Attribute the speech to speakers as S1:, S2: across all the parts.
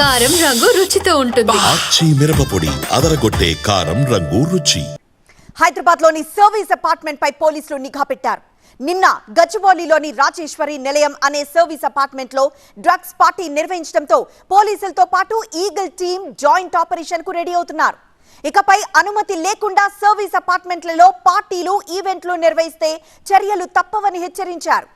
S1: కారం రంగు రుచితో ఉంటుంది.
S2: ఆచి మిరపపొడి అదరగొట్టే కారం రంగు రుచి.
S3: హైదరాబాద్లోని సర్వీస్ అపార్ట్మెంట్ పై పోలీసులు నిఘా పెట్టారు. నిన్న గచ్చిబౌలిలోని రాజేశ్వరి నిలయం అనే సర్వీస్ అపార్ట్మెంట్లో డ్రగ్స్ పార్టీ నిర్వహించడంతో పోలీసులతో పాటు ఈగల్ టీం జాయింట్ ఆపరేషన్కు రెడీ అవుతున్నారు. ఇకపై అనుమతి లేకుండా సర్వీస్ అపార్ట్మెంట్లలో పార్టీలు ఈవెంట్లు నిర్వహిస్తే చర్యలు తప్పవని హెచ్చరించారు.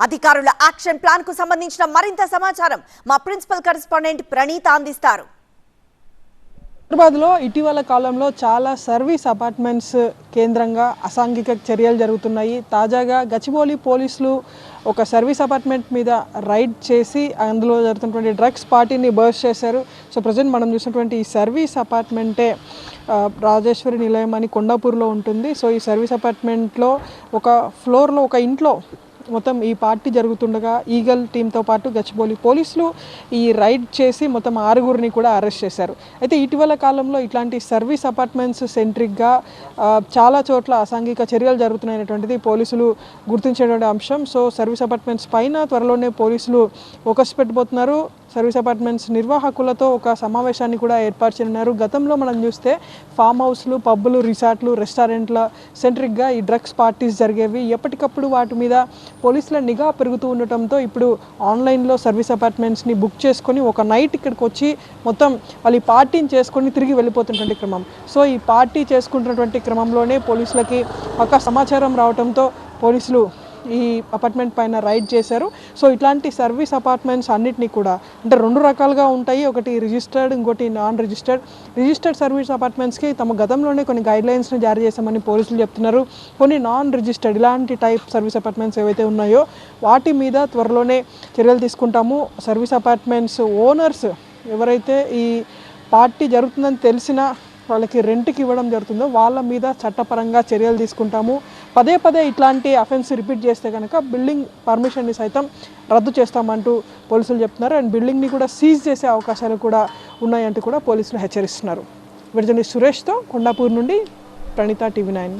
S3: అధికారుల యాక్షన్ ప్లాన్కు సంబంధించిన మరింత సమాచారం మా ప్రిన్సిపల్ కరెస్పాండెంట్ ప్రణీత అందిస్తారు.
S4: హైదరాబాద్లో ఇటీవల కాలంలో చాలా సర్వీస్ అపార్ట్మెంట్స్ కేంద్రంగా అసాంఘిక చర్యలు జరుగుతున్నాయి. తాజాగా గచ్చిబౌలి పోలీసులు ఒక సర్వీస్ అపార్ట్మెంట్ మీద రైడ్ చేసి అందులో జరుగుతున్నటువంటి డ్రగ్స్ పార్టీని బర్స్ చేశారు. సో ప్రజెంట్ మనం చూసినటువంటి ఈ సర్వీస్ అపార్ట్మెంటే రాజేశ్వరి నిలయం అని కొండాపూర్లో ఉంటుంది. సో ఈ సర్వీస్ అపార్ట్మెంట్లో ఒక ఫ్లోర్లో ఒక ఇంట్లో మొత్తం ఈ పార్టీ జరుగుతుండగా ఈగల్ టీంతో పాటు గచ్చిబౌలి పోలీసులు ఈ రైడ్ చేసి మొత్తం ఆరుగురిని కూడా అరెస్ట్ చేశారు. అయితే ఇటీవల కాలంలో ఇట్లాంటి సర్వీస్ అపార్ట్మెంట్స్ సెంట్రిక్గా చాలా చోట్ల అసాంఘిక చర్యలు జరుగుతున్నాయనేటువంటిది పోలీసులు గుర్తించేటువంటి అంశం. సో సర్వీస్ అపార్ట్మెంట్స్ పైన త్వరలోనే పోలీసులు ఫోకస్ పెట్టబోతున్నారు. సర్వీస్ అపార్ట్మెంట్స్ నిర్వాహకులతో ఒక సమావేశాన్ని కూడా ఏర్పాటు చేయనున్నారు గతంలో మనం చూస్తే ఫామ్ హౌస్లు పబ్బులు రిసార్ట్లు రెస్టారెంట్ల సెంట్రిక్గా ఈ డ్రగ్స్ పార్టీస్ జరిగేవి. ఎప్పటికప్పుడు వాటి మీద పోలీసుల నిఘా పెరుగుతూ ఉండటంతో ఇప్పుడు ఆన్లైన్లో సర్వీస్ అపార్ట్మెంట్స్ని బుక్ చేసుకొని ఒక నైట్ ఇక్కడికి వచ్చి మొత్తం వాళ్ళు ఈ పార్టీని చేసుకొని తిరిగి వెళ్ళిపోతున్నటువంటి క్రమం. సో ఈ పార్టీ చేసుకుంటున్నటువంటి క్రమంలోనే పోలీసులకి ఒక సమాచారం రావడంతో పోలీసులు ఈ అపార్ట్మెంట్ పైన రైడ్ చేశారు. సో ఇట్లాంటి సర్వీస్ అపార్ట్మెంట్స్ అన్నిటినీ కూడా అంటే రెండు రకాలుగా ఉంటాయి. ఒకటి రిజిస్టర్డ్ ఇంకోటి నాన్ రిజిస్టర్డ్ రిజిస్టర్డ్ సర్వీస్ అపార్ట్మెంట్స్కి తమ గతంలోనే కొన్ని గైడ్ లైన్స్ని జారీ చేశామని పోలీసులు చెప్తున్నారు. కొన్ని నాన్ రిజిస్టర్డ్ ఇలాంటి టైప్ సర్వీస్ అపార్ట్మెంట్స్ ఏవైతే ఉన్నాయో వాటి మీద త్వరలోనే చర్యలు తీసుకుంటాము. సర్వీస్ అపార్ట్మెంట్స్ ఓనర్స్ ఎవరైతే ఈ పార్టీ జరుగుతుందని తెలిసినా వాళ్ళకి రెంట్కి ఇవ్వడం జరుగుతుందో వాళ్ళ మీద చట్టపరంగా చర్యలు తీసుకుంటాము. పదే పదే ఇట్లాంటి అఫెన్స్ రిపీట్ చేస్తే కనుక బిల్డింగ్ పర్మిషన్ని సైతం రద్దు చేస్తామంటూ పోలీసులు చెప్తున్నారు. అండ్ బిల్డింగ్ని కూడా సీజ్ చేసే అవకాశాలు కూడా ఉన్నాయంటూ కూడా పోలీసులు హెచ్చరిస్తున్నారు. విడుదల సురేష్తో కొండాపూర్ నుండి ప్రణీత టీవీ నైన్.